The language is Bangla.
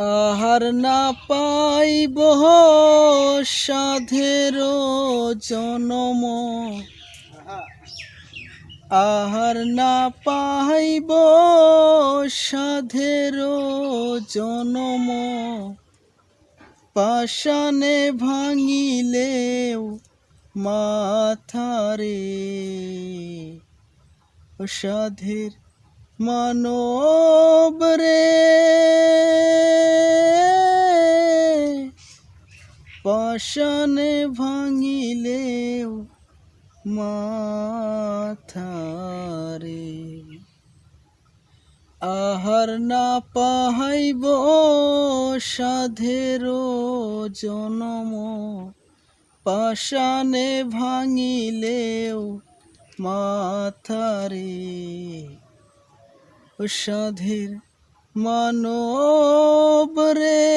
আহার না পাইব সাধের জনম। আহার না পাইব সাধের জনম। পাশানে ভাঙিলেও মাথারে সাধের মানব রে। পাশানে ভাঙিলেও মাথারে। আহার না পাহাইব সাধের জনম। পাশানে ভাঙিলেও মাথারে। সাধের মানব রে